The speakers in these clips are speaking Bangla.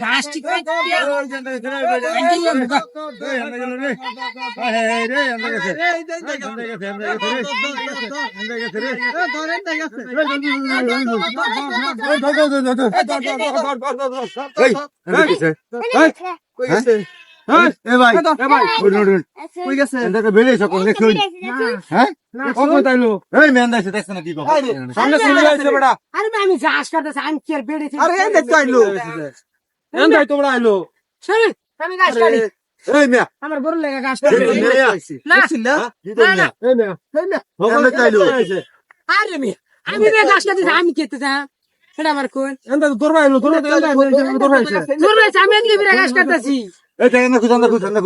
ঘাস ঠিক আমি ঘাস কাটতেছি আমি বেড়েছি আরে এই দেখতে আইলো এন দাই তোমরা আইলো। শোনেন, আমি ঘাস কাটি। এই মিয়া। আমার বড় লাগা গাছ কাটি। মিয়া। না দেখছিস না না, না। এই মিয়া। এই মিয়া। ওখানে চাইলো আরে মেয়ে আমি যা আমার কোন আইলো কাটতেছি। এই দেখেন না না না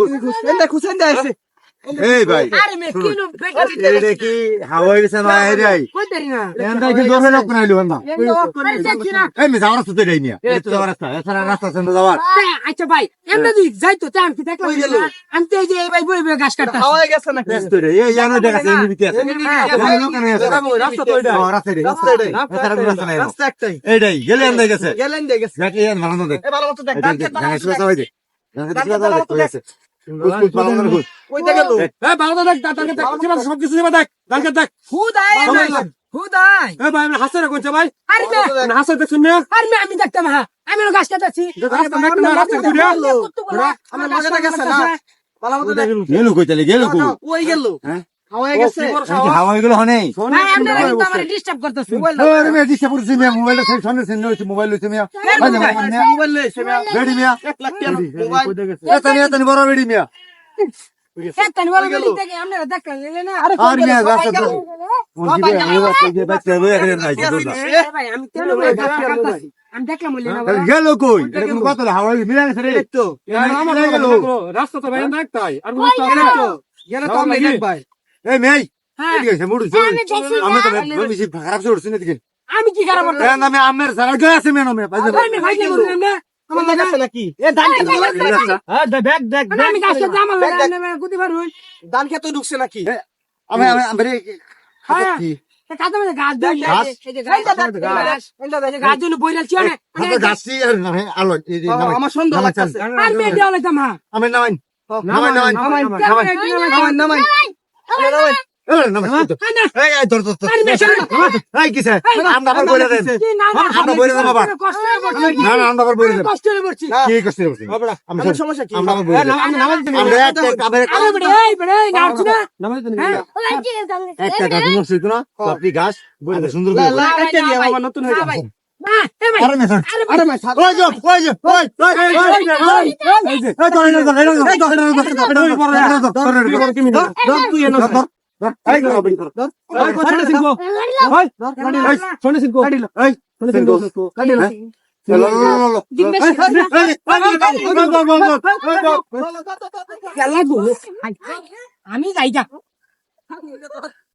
না আইছে এই ভাই এটা কি হাওয়া গেছে না এই রে কই দেরি না? এন দাই কি দরবে না কোন আইলো না আরে দেখছি না এই মি যাওয়ার রাস্তা দেই মিয়া এই তো যাওয়ার রাস্তা এছাড়া রাস্তা সেন্দ যাওয়ার। আচ্ছা ভাই এমনি তুই যাই তো তা কি দেখলাম আমি তো এই যে এই ভাই বই বই ঘাস কাটতাছি। ব্যস্ত রে এই জানো দেখা আছে। এমনি বিতে আছে। জানো লোক না আছে। রাস্তা তো এটা রাস্তা রে রাস্তা রে রাস্তা নাই। রাস্তা একটাই। এইটাই গেলে এন গেছে। গেলেন দিয়ে গেছে। যাকে এন ভালো না দেখ এ ভালো মতো দেখ এই দেখ। সবাই দেখ জানা শুয়ে সবাই দেখ। কই আছে কুছ কুছ ভালো না দেখ দাঁড়কে দেখ সব কিছু দেখ দাঁড়কে দেখ। হুদাই ভাই, হুদাই এই ভাই আমরা হাসে রাখুন ভাই। আরে না হাসে দেখ। শুনিয়া আরে মেয়ে আমি দেখতাম হ্যাঁ। আমি না রাস্তা ঘুরিয়া আমার লগে গেছে না। ভালো মতো দেখ। গেল কই তাহলে গেল কই গেল? হ্যাঁ। গেছে। মোবাইল গলি? থেকে আমি আমি আমি কই এটা কোন কথা মিলা গেছে রে। তো রাস্তা তো বাইরে দেখতাই আর গেলে? তো। গেলে তো আমি ভাই। এই মেই হ্যাঁ। ঠিক মুড়ি আমি তো বেশি খারাপ চড়ছি না দিকে আমি কি খারাপ নামে আমের সারা গে আছে মেনো ভাই আমি ভাই কি না? আমার লগে আছে নাকি? এ ধান খেতে হ্যাঁ দেখ দেখ মানে আমি কাটতে আমার লাগে আমি কুদি পারুন ধান খেতে ঢুকছে নাকি? আমি আমি আমি হ্যাঁ। কাটা মানে ঘাস দেন ঘাস? এই যে ঘাস ঘাস এই যে ঘাস দিন বইরাল ছিল না হাতে গাছি আর না আলো এই। আমার লাগতেছে। চাল। আর মেয়ে দেওয়া লাগতাম হ্যাঁ আমি নামাই নামাই। নামাই। নামাই, নামাই। নামাই নামাই। হয়ে হয়ে হ্যাঁ আপনি গাছ দেন সুন্দর নতুন হয়ে আরে আমি যাই যা